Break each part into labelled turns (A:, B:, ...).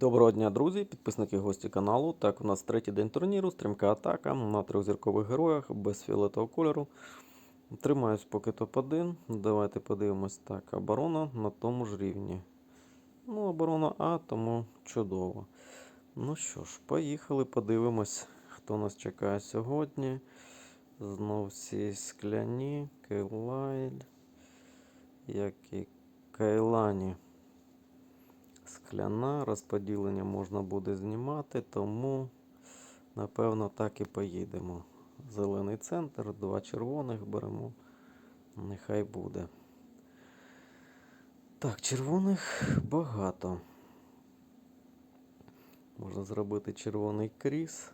A: Доброго дня, друзі, підписники гості каналу. Так, у нас третій день турніру, стрімка атака на трьохзіркових героях без фіолетового кольору. Тримаюсь поки топ-1. Давайте подивимось так. Оборона на тому ж рівні. Ну, оборона А, тому чудово. Ну що ж, поїхали, подивимось, хто нас чекає сьогодні. Знов всі скляні, Кейлайль, як і Кайлані скляна, розподілення можна буде знімати, тому, напевно, так і поїдемо. Зелений центр, два червоних беремо. Нехай буде. Так, червоних багато. Можна зробити червоний кріс.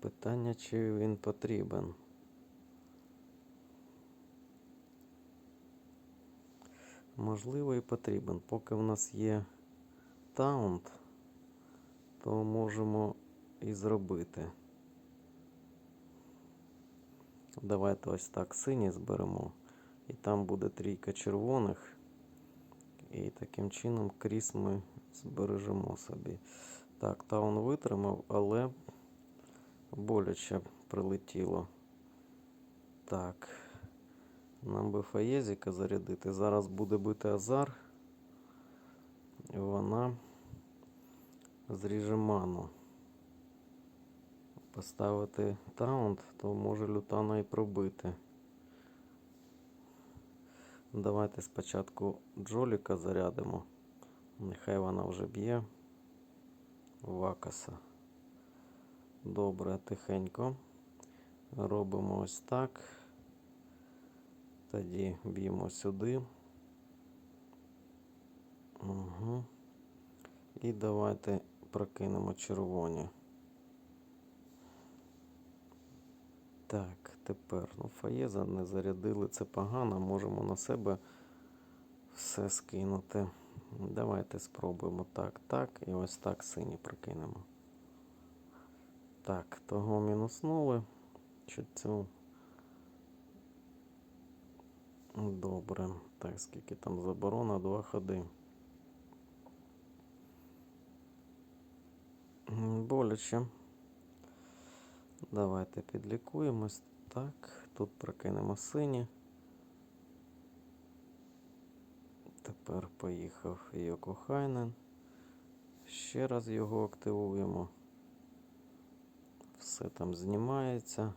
A: Питання, чи він потрібен. Можливо, і потрібен. Поки в нас є таунт, то можемо і зробити. Давайте ось так синій зберемо. І там буде трійка червоних. І таким чином кріс ми збережемо собі. Так, таун витримав, але боляче прилетіло. Так. Нам би Фаєзіка зарядити. Зараз буде бити Азар. І вона зріже ману. Поставити таунт, то може лютана і пробити. Давайте спочатку Джоліка зарядимо. Нехай вона вже б'є. Вакаса. Добре, тихенько. Робимо ось так. Тоді б'ємо сюди. Угу. І давайте прокинемо червоні. Так, тепер, ну, фаєза не зарядили, це погано, можемо на себе все скинути. Давайте спробуємо так, так, і ось так сині прокинемо. Так, того мінуснули. Чи цю Добре. Так, скільки там заборона? Два ходи. Боляче. Давайте підлікуємось. Так, тут прокинемо сині. Тепер поїхав Йоко Хайнен. Ще раз його активуємо. Все там знімається.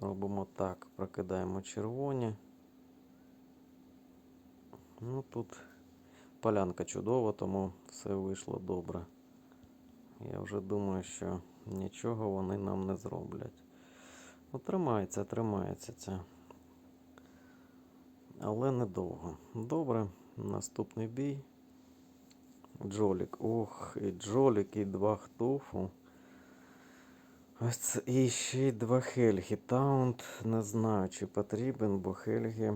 A: Робимо так, прокидаємо червоні. Ну тут полянка чудова, тому все вийшло добре. Я вже думаю, що нічого вони нам не зроблять. Ну, тримається, тримається це. Але недовго. Добре, наступний бій. Джолік. Ох, і Джолік, і два хтофу. Ось це і ще й два Хельгі. Таунт не знаю, чи потрібен, бо Хельгі.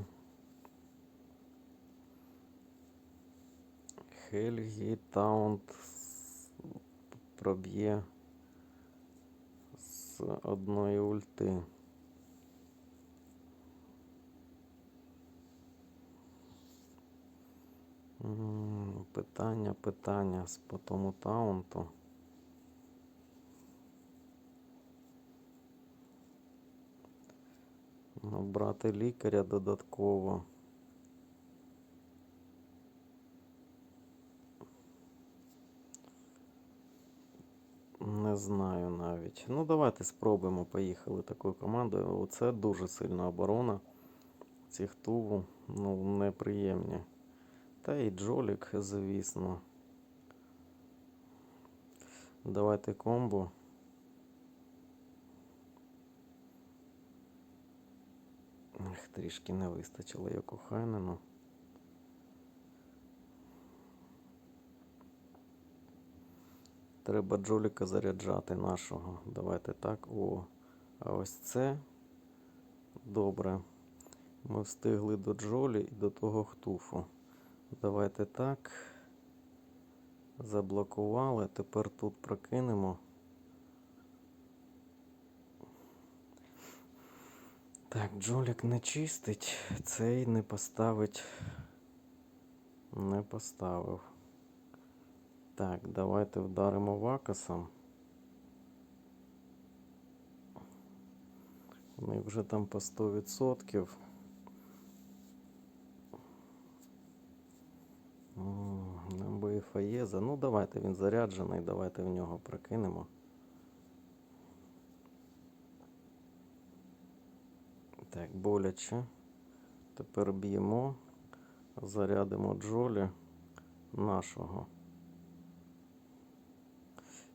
A: Хельгі Таунт проб'є з одної ульти. Питання, питання з по тому таунту. Брати лікаря додатково. Не знаю навіть. Ну, давайте спробуємо. Поїхали такою командою. Оце дуже сильна оборона. Ці хтуву, ну, неприємні. Та і Джолік, звісно. Давайте комбо. Ех, трішки не вистачило як у Хайнену. Треба Джоліка заряджати нашого. Давайте так. О. А ось це добре. Ми встигли до Джолі і до того хтуфу. Давайте так. Заблокували. Тепер тут прокинемо. Так, Джолік не чистить, цей не поставить Не поставив. Так, давайте вдаримо вакасом. У вже там по 100%. Нам би і. Ну, давайте він заряджений, давайте в нього прокинемо. Так, боляче. Тепер б'ємо. Зарядимо Джолі нашого.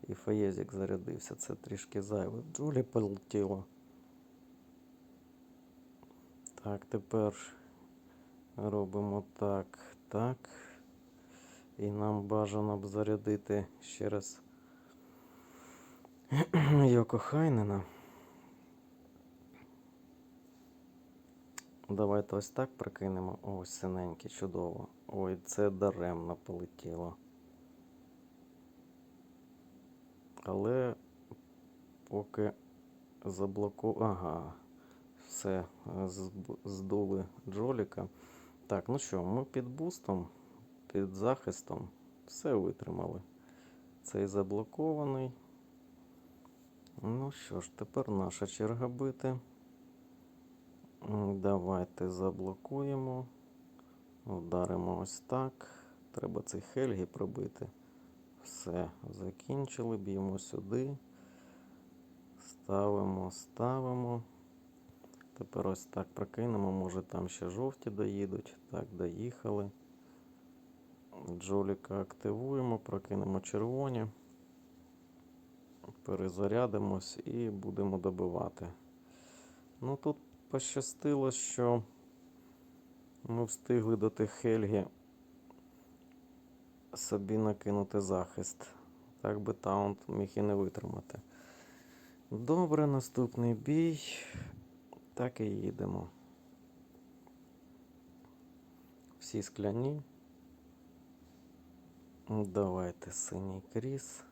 A: І Фаєзік зарядився. Це трішки зайве. Джолі полетіло. Так, тепер робимо так, так. І нам бажано б зарядити ще раз Йоко Давайте ось так прокинемо. Ось синенький, чудово. Ой, це даремно полетіло. Але поки заблоку... Ага, все, здули Джоліка. Так, ну що, ми під бустом, під захистом все витримали. Цей заблокований. Ну що ж, тепер наша черга бити. Давайте заблокуємо. Вдаримо ось так. Треба цей Хельгі пробити. Все, закінчили, б'ємо сюди. Ставимо, ставимо. Тепер ось так прокинемо. Може там ще жовті доїдуть. Так, доїхали. Джоліка активуємо, прокинемо червоні. Перезарядимось і будемо добивати. Ну тут пощастило, що ми встигли до тих Хельгі собі накинути захист. Так би таунт міг і не витримати. Добре, наступний бій. Так і їдемо. Всі скляні. Давайте синій кріс.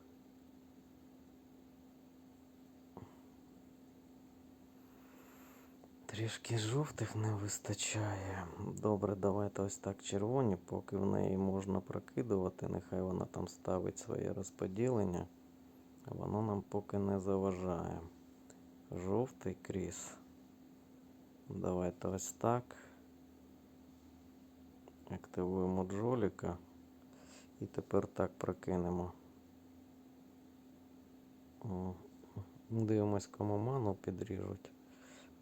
A: Трішки жовтих не вистачає. Добре, давайте ось так червоні, поки в неї можна прокидувати. Нехай вона там ставить своє розподілення. Воно нам поки не заважає. Жовтий кріс. Давайте ось так. Активуємо джоліка. І тепер так прокинемо. Дивимось, кому ману підріжуть.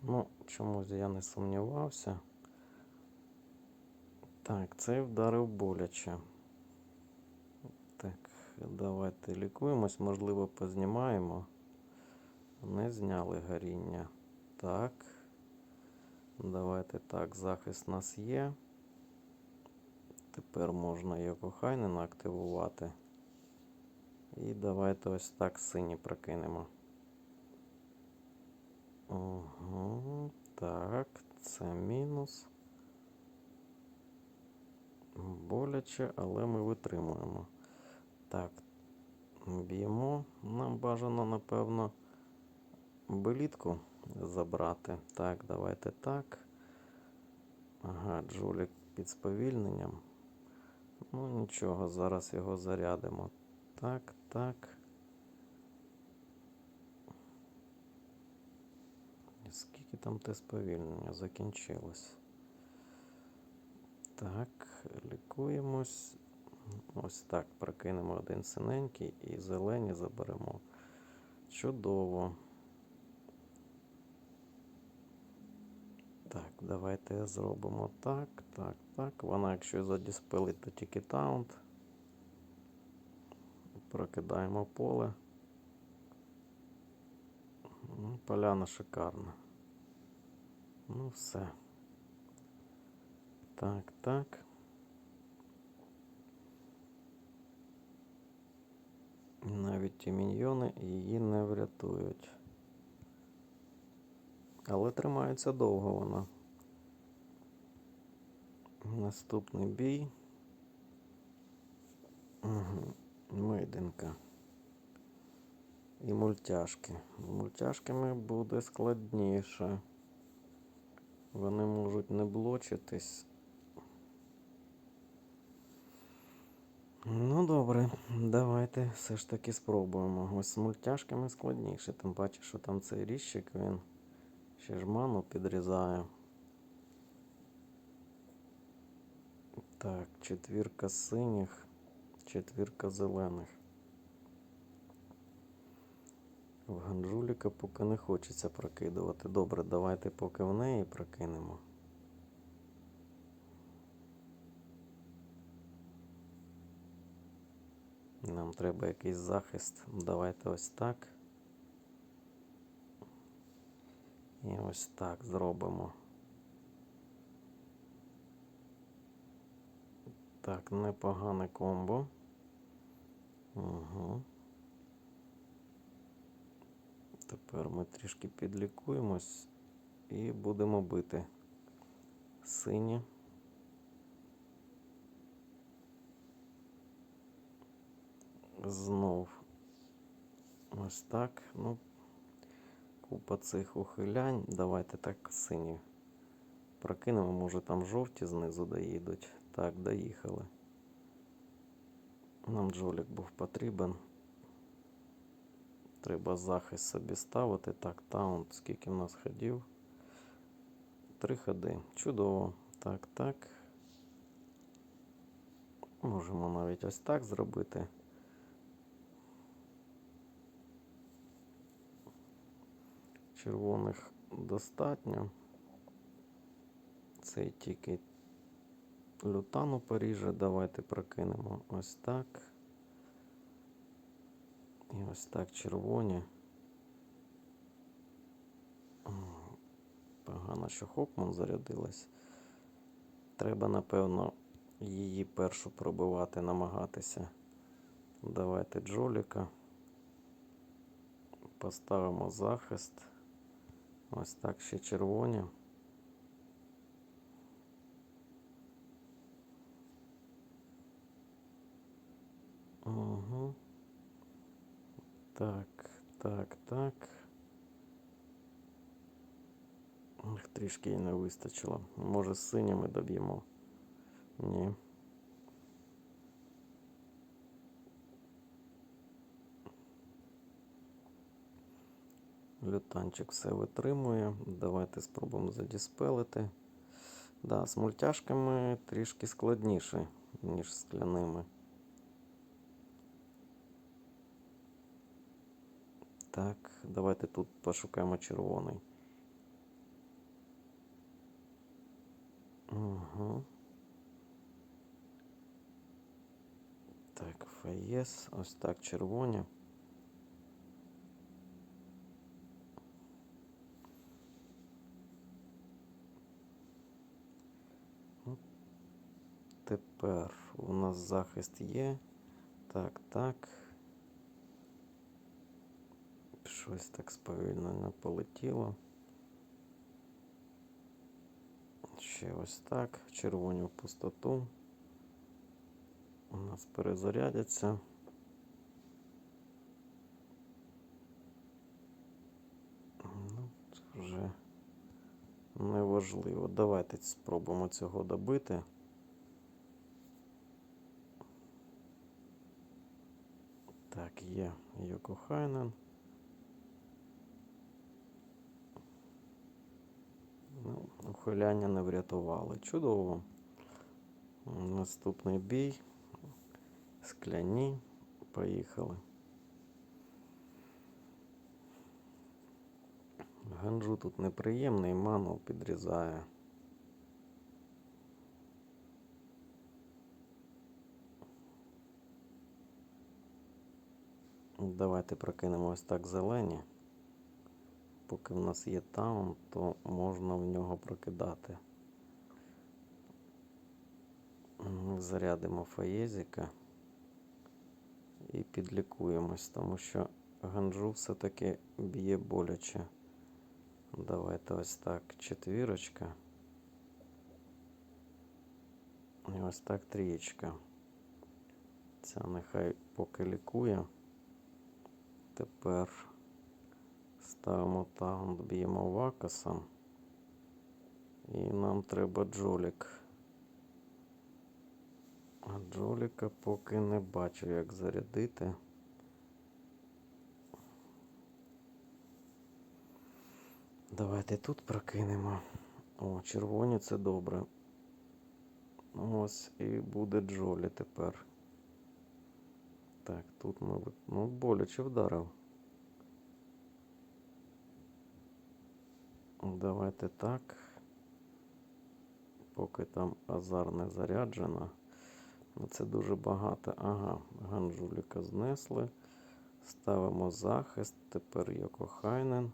A: Ну, чомусь я не сумнівався. Так, цей вдарив боляче. Так, давайте лікуємось, можливо, познімаємо. Не зняли горіння. Так. Давайте так, захист у нас є. Тепер можна його Хайнена активувати. І давайте ось так сині прокинемо. Угу, так, це мінус. Боляче, але ми витримуємо. Так, б'ємо. Нам бажано, напевно, белітку забрати. Так, давайте так. Ага, Джулік під сповільненням. Ну, нічого, зараз його зарядимо. Так, так. Скільки там те сповільнення закінчилось? Так, лікуємось. Ось так прокинемо один синенький і зелені заберемо. Чудово. Так, давайте зробимо так, так, так. Вона, якщо задіспелить, то тільки таунт. Прокидаємо поле. Поляна шикарна. Ну, все. Так, так. Навіть ті міньйони її не врятують. Але тримається довго вона. Наступний бій. Угу. Мейденка. І мультяшки. Мультяшками буде складніше. Вони можуть не блочитись. Ну добре, давайте все ж таки спробуємо. Ось з мультяшками складніше, тим паче, що там цей ріщик, він ще ж ману підрізає. Так, четвірка синіх, четвірка зелених. В Ганжуліка поки не хочеться прокидувати. Добре, давайте поки в неї прокинемо. Нам треба якийсь захист. Давайте ось так. І ось так зробимо. Так, непогане комбо. Угу. Тепер ми трішки підлікуємось і будемо бити сині. Знов ось так. Ну, купа цих ухилянь. Давайте так сині прокинемо. Може там жовті знизу доїдуть. Так, доїхали. Нам джолік був потрібен. Треба захист собі ставити. Так, таунт, скільки в нас ходів? Три ходи. Чудово. Так, так. Можемо навіть ось так зробити. Червоних достатньо. Цей тільки лютану поріже. Давайте прокинемо ось так. І ось так червоні. Погано, що Хокман зарядилась. Треба, напевно, її першу пробивати, намагатися. Давайте Джоліка. Поставимо захист. Ось так ще червоні. Угу. Так, так, так. Трішки їй не вистачило. Може, з синіми доб'ємо. Ні. Лютанчик все витримує. Давайте спробуємо задіспелити. Да, з мультяшками трішки складніше, ніж з скляними. Так, давайте тут пошукаємо червоний. Угу. Так, фаєс. Ось так червоні. Тепер у нас захист є. Так, так. Щось так сповільнено полетіло. Ще ось так. Червоні в пустоту. У нас перезарядяться. Ну, це вже неважливо. Давайте спробуємо цього добити. Так, є Йоко Ну, ухиляння не врятували. Чудово. Наступний бій. Скляні. Поїхали. Ганджу тут неприємний, ману підрізає. Давайте прокинемо ось так зелені. Поки в нас є таун, то можна в нього прокидати. Зарядимо фаєзіка і підлікуємось, тому що ганджу все-таки б'є боляче. Давайте ось так четвірочка. І ось так трієчка. Ця нехай поки лікує. Тепер ставимо таунт, б'ємо вакасом. І нам треба джолік. А Джоліка поки не бачу, як зарядити. Давайте тут прокинемо. О, червоні це добре. Ось і буде Джолі тепер. Так, тут, мабуть, ну, боляче вдарив. Давайте так. Поки там азар не заряджена. Ну, Це дуже багато. Ага, ганжуліка знесли. Ставимо захист. Тепер Йокохайнен.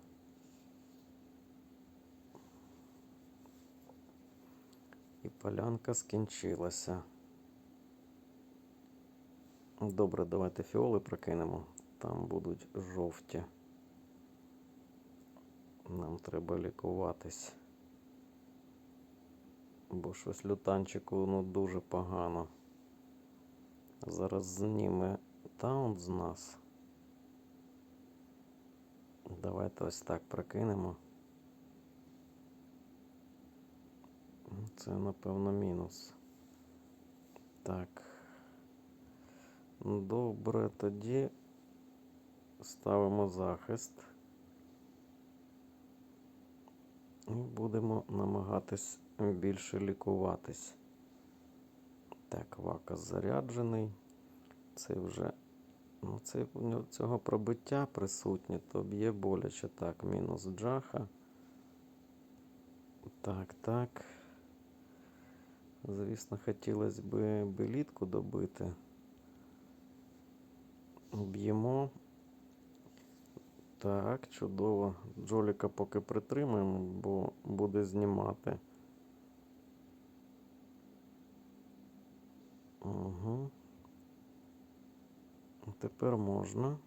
A: І полянка скінчилася. Добре, давайте фіоли прокинемо. Там будуть жовті. Нам треба лікуватись. Бо щось лютанчику ну дуже погано. Зараз зніме таунт з нас. Давайте ось так прокинемо. Це, напевно, мінус. Так. Добре, тоді ставимо захист. І будемо намагатись більше лікуватись. Так, вакас заряджений. Це вже. Ну, це цього пробиття присутнє, то б'є боляче. Так, мінус джаха. Так, так. Звісно, хотілося б белітку добити. Б'ємо. Так, чудово. Джоліка поки притримаємо, бо буде знімати. Угу. Тепер можна.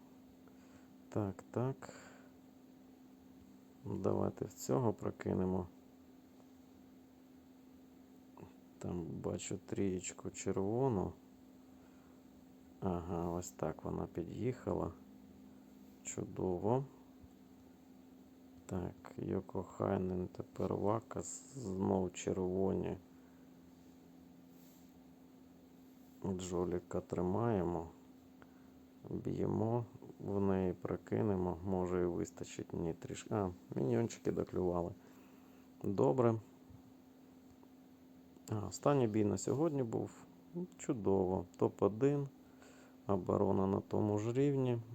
A: Так, так. Давайте в цього прокинемо. Там бачу трієчку червону. Ага, ось так вона під'їхала. Чудово. Так, Йокохайнен тепер Вакас, знов червоні. Джоліка тримаємо, б'ємо, в неї прокинемо, може і вистачить. Ні, трішки. А, міньйончики доклювали. Добре. А, Останній бій на сьогодні був чудово. Топ-1. Оборона на тому ж рівні.